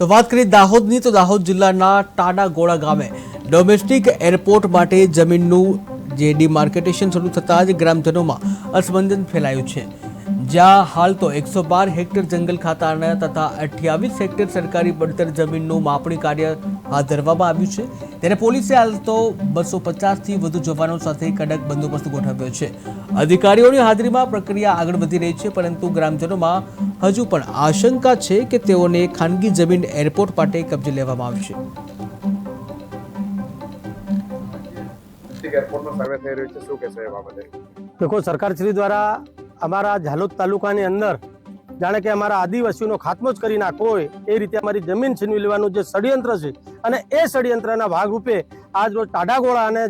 તો વાત કરીએ દાહોદની, તો દાહોદ જિલ્લાના ટાડાગોળા ગામે ડોમેસ્ટિક એરપોર્ટ માટે જમીનનું જે ડિમાર્કેટેશન શરૂ થતાં જ ગ્રામજનોમાં અસમંજન ફેલાયું છે. જ્યાં હાલ તો એકસો બાર હેક્ટર જંગલ ખાતાના તથા અઠ્યાવીસ હેક્ટર સરકારી પડતર જમીનનું માપણી કાર્ય હાથ ધરવામાં આવ્યું છે. ત્યારે પોલીસે હાલ તો બસો પચાસથી વધુ જવાનો સાથે કડક બંદોબસ્ત ગોઠવ્યો છે. અધિકારીઓની હાજરીમાં પ્રક્રિયા આગળ વધી રહી છે પરંતુ ગ્રામજનોમાં હજુ પણ આશંકા છે કે તેઓને ખાનગી જમીન એરપોર્ટ માટે કબજે લેવામાં આવશે. એરપોર્ટનો સર્વે થઈ રહ્યો છે. શું કહેશો એ બાબતે? દેખો સરકારશ્રી દ્વારા અમારા ઝાલોદ તાલુકાની અંદર જાણે કે અમારા આદિવાસીઓનો ખાત્મો જ કરી નાખવો હોય, એ રીતે અમારી જમીન છીનવી લેવાનું જે ષડયંત્ર છે, અને એ ષડયંત્રના ભાગરૂપે આજ રોજ ટાઢાગોળા અને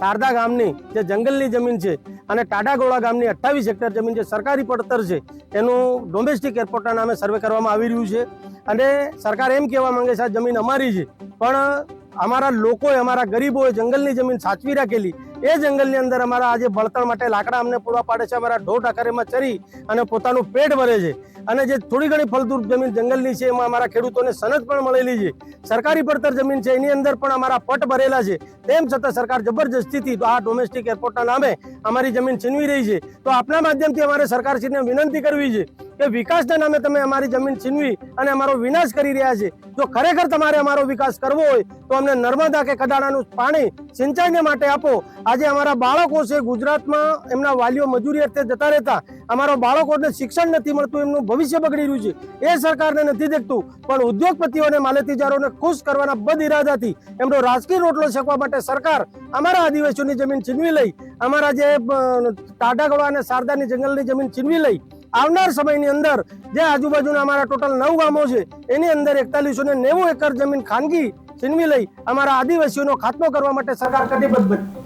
શારદા ગામની જે જંગલની જમીન છે, અને ટાઢાગોળા ગામની અઠ્ઠાવીસ હેક્ટર જમીન જે સરકારી પડતર છે, એનું ડોમેસ્ટિક એરપોર્ટના નામે સર્વે કરવામાં આવી રહ્યું છે. અને સરકાર એમ કહેવા માંગે છે, આ જમીન અમારી છે, પણ અમારા લોકોએ, અમારા ગરીબોએ જંગલની જમીન સાચવી રાખેલી. એ જંગલની અંદર અમારા આજે બળતણ માટે લાકડા અમને પૂરા પાડે છે, અમારા ઢોર ઢાકરેમાં ચરી અને પોતાનું પેટ ભરે છે. અને જે થોડી ઘણી ફળદ્રુપ જમીન જંગલની છે, એમાં અમારા ખેડૂતોને સનદ પણ મળેલી છે. સરકારી પડતર જમીન છે, એની અંદર પણ અમારા પટ ભરેલા છે. તેમ છતાં સરકાર જબરજસ્તીથી આ ડોમેસ્ટિક એરપોર્ટના નામે અમારી જમીન છીનવી રહી છે. તો આપના માધ્યમથી અમારે સરકારશ્રીને વિનંતી કરવી છે કે વિકાસના નામે તમે અમારી જમીન છીનવી અને અમારો વિનાશ કરી રહ્યા છે. જો ખરેખર તમારે અમારો વિકાસ કરવો હોય, તો અમને નર્મદા કે કડાણાનું પાણી સિંચાઈને માટે આપો. આજે અમારા બાળકો છે, ગુજરાતમાં એમના વાલીઓ મજૂરી અર્થે જતા રહેતા. અમારા બાળકોને શિક્ષણ નથી મળતું, એમનું ભવિષ્ય બગડી રહ્યું છે. એ સરકારને નથી દેખતું, પણ ઉદ્યોગપતિઓને, માલેતીજારોને ખુશ કરવાના બદ ઇરાદાથી એમનો રાજકીય રોટલો શેકવા માટે સરકાર અમારા આદિવાસીઓની જમીન છીનવી લઈ, અમારા જે ટાઢાગોળા અને શારદાની જંગલની જમીન છીનવી લઈ આવનાર સમયની અંદર જે આજુબાજુના અમારા ટોટલ નવ ગામો છે, એની અંદર એકતાલીસો ને નેવું એકર જમીન ખાનગી છીનવી લઈ અમારા આદિવાસીઓનો ખાત્મો કરવા માટે સરકાર કટિબદ્ધ બની.